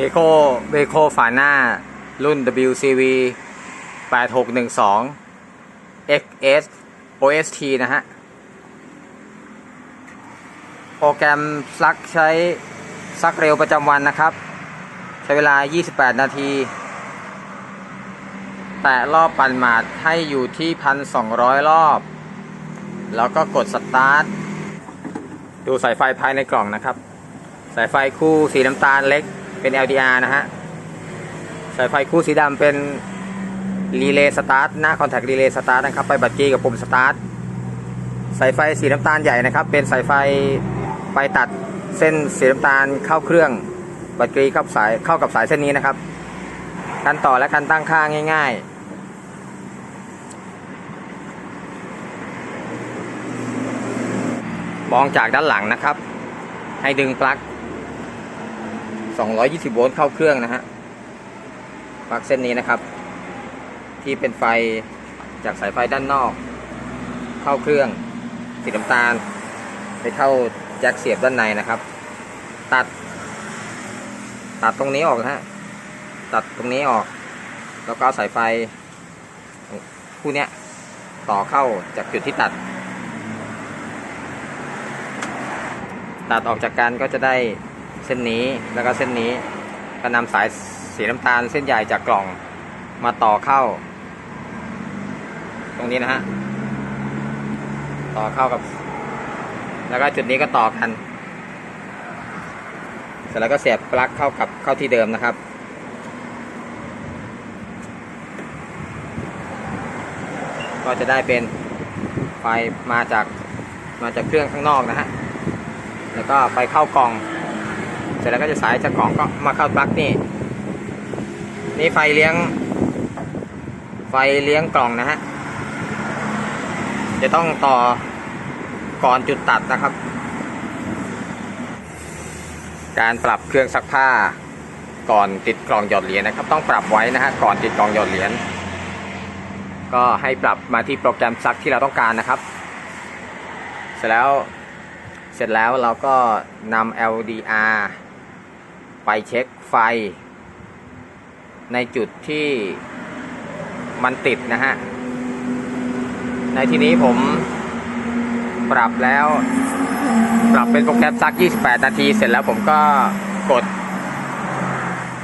เบโคเบโคฝาหน้า รุ่น WCV 8612 XS OST นะฮะ โปรแกรมซักใช้ซักเร็วประจำวันนะครับ ใช้เวลา 28 นาที แตะรอบปั่นหมาดให้อยู่ที่ 1,200 รอบ แล้วก็กดสตาร์ท ดูสายไฟภายในกล่องนะครับ สายไฟคู่สีน้ำตาลเล็ก เป็น LDR นะฮะ สายไฟคู่สีดำเป็นรีเลย์สตาร์ทหน้าคอนแทครีเลย์สตาร์ทนะครับ ไปบัตรกีกับปุ่มสตาร์ทสายไฟสีน้ำตาลใหญ่นะครับ เป็นสายไฟไปตัดเส้นสีน้ำตาลเข้าเครื่อง บัตรกีเข้าสายเข้ากับสายเส้นนี้นะครับ การต่อและการตั้งค่าง่ายๆ มองจากด้านหลังนะครับ ให้ดึงปลั๊ก 220 โวลต์เข้าเครื่องนะฮะปลั๊กเส้นนี้นะครับ ที่เป็นไฟจากสายไฟด้านนอก เข้าเครื่องสีน้ำตาล ไปเข้าแจ็คเสียบด้านในนะครับ ตัด ตัดตรงนี้ออกนะฮะตัดตรงนี้ออก แล้วก็สายไฟคู่เนี้ยต่อเข้าจากจุดที่ตัด ตัดออกจากกันก็จะได้ เส้นนี้แล้วก็เส้นนี้ก็นำสายสีน้ำตาลเส้นใหญ่จากกล่องมาต่อเข้า ตรงนี้นะฮะต่อเข้ากับ แล้วก็จุดนี้ก็ต่อกันเสร็จแล้วก็เสียบปลั๊กเข้ากับเข้าที่เดิมนะครับก็จะได้เป็นไฟมาจากมาจากเครื่องข้างนอกนะฮะ แล้วก็ไปเข้ากล่อง ร็จแล้วก็จะสายจากกล่องก็มาเข้าปลั๊กนี่ นี่ไฟเลี้ยง ไฟเลี้ยงกล่องนะฮะ จะต้องต่อก่อนจุดตัดนะครับ การปรับเครื่องซักผ้าก่อนติดกล่องหยอดเหรียญนะครับ ต้องปรับไว้นะฮะก่อนติดกล่องหยอดเหรียญก็ให้ปรับมาที่โปรแกรมซักที่เราต้องการนะครับ เสร็จแล้วเสร็จแล้วเราก็นำ LDR ไปเช็คไฟ ในจุดที่มันติดนะฮะ ในที่นี้ผมปรับแล้ว ปรับเป็นโปรแกรมซัก 28 นาที เสร็จแล้วผมก็กด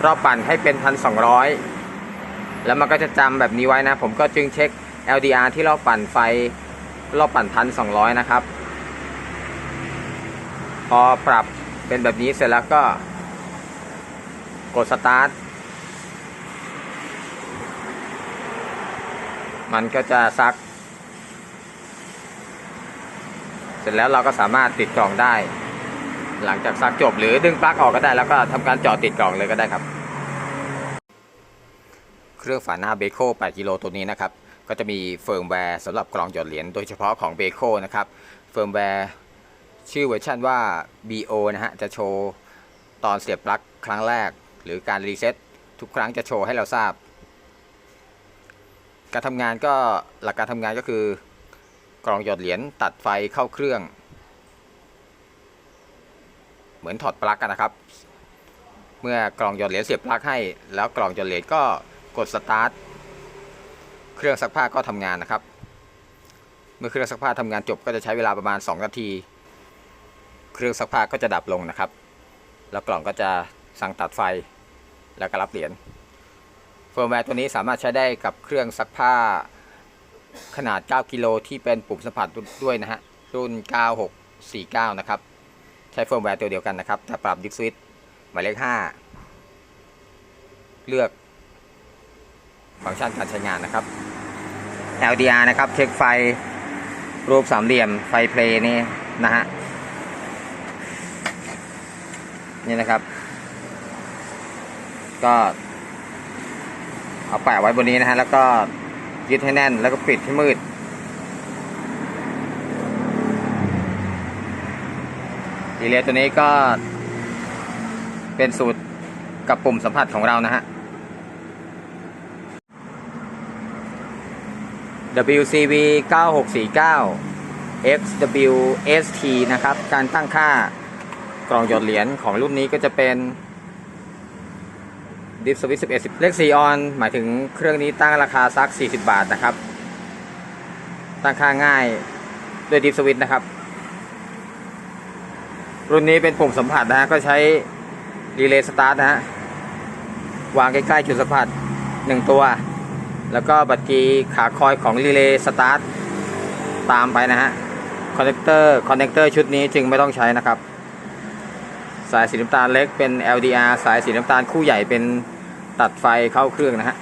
รอบปั่นให้เป็น 1,200 แล้วมันก็จะจำแบบนี้ไว้นะ ผมก็จึงเช็ค LDR ที่รอบปั่นไฟ รอบปั่น 1,200 นะครับ พอปรับเป็นแบบนี้เสร็จแล้วก็ กดสตาร์ท มันก็จะซัก เสร็จแล้วเราก็สามารถติดกล่องได้ หลังจากซักจบหรือดึงปลั๊กออกก็ได้ แล้วก็ทำการจอดติดกล่องเลยก็ได้ครับ เครื่องฝาหน้าเบโค8กิโลตัวนี้นะครับ ก็จะมีเฟิร์มแวร์สำหรับกล่องหยอดเหรียญโดยเฉพาะของเบโคนะครับเฟิร์มแวร์ชื่อเวอร์ชันว่า BO นะฮะ จะโชว์ตอนเสียบปลั๊กครั้งแรก หรือการรีเซ็ตทุกครั้งจะโชว์ให้เราทราบ การทำงานก็หลักการทำงานก็คือกล่องหยอดเหรียญตัดไฟเข้าเครื่อง เหมือนถอดปลั๊กกันนะครับ เมื่อกล่องหยอดเหรียญเสียบปลั๊กให้ แล้วกล่องหยอดเหรียญก็กดสตาร์ทเครื่องซักผ้าก็ทำงานนะครับ เมื่อเครื่องซักผ้าทำงานจบก็จะใช้เวลาประมาณ 2 นาที เครื่องซักผ้าก็จะดับลงนะครับ แล้วกล่องก็จะสั่งตัดไฟ แล้วก็รับเหรียญเฟิร์มแวร์ตัวนี้สามารถใช้ได้กับเครื่องซักผ้าขนาด 9 กิโลที่เป็นปุ่มสัมผัสด้วยนะฮะ รุ่น 9649 นะครับ ใช้เฟิร์มแวร์ตัวเดียวกันนะครับ แต่ปรับดิสวิตหมายเลข 5 เลือกฟังก์ชันการใช้งานนะครับ LDR นะครับ เช็คไฟรูปสามเหลี่ยมไฟเพลย์นี่นะฮะ นี่นะครับ ก็ เอาแปะไว้บนนี้นะฮะ แล้วก็ยึดให้แน่นแล้วก็ปิดให้มืด ดีเลย์ตัวนี้ก็ เป็นสูตรกับปุ่มสัมผัสของเรานะฮะ WCV 9649 XWST นะครับ การตั้งค่ากล่องหยดเหรียญของรุ่นนี้ก็จะเป็น ดิฟสวิตช์11 10เลข4ออน หมายถึงเครื่องนี้ตั้งราคาสัก 40 บาทนะครับ ตั้งค่าง่ายด้วยดิฟสวิตช์นะครับ รุ่นนี้เป็นปุ่มสัมผัสนะฮะก็ใช้รีเลย์สตาร์ทนะฮะวางใกล้ๆจุดสัมผัสหนึ่งตัว แล้วก็บัตรกีขาคอยของรีเลย์สตาร์ทตามไปนะฮะคอนเนคเตอร์คอนเนคเตอร์ชุดนี้จึงไม่ต้องใช้นะครับ สายสีน้ำตาลเล็กเป็น LDR สายสีน้ำตาลคู่ใหญ่เป็น ตัดไฟเข้าเครื่องนะฮะ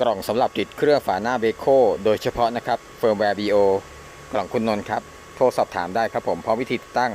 กล่องสำหรับติดเครื่องฝาหน้าเบโคโดยเฉพาะนะครับเฟิร์มแวร์ดีโอกล่องคุณนนท์ครับ โทรสอบถามได้ครับผมพร้อมวิธีติดตั้ง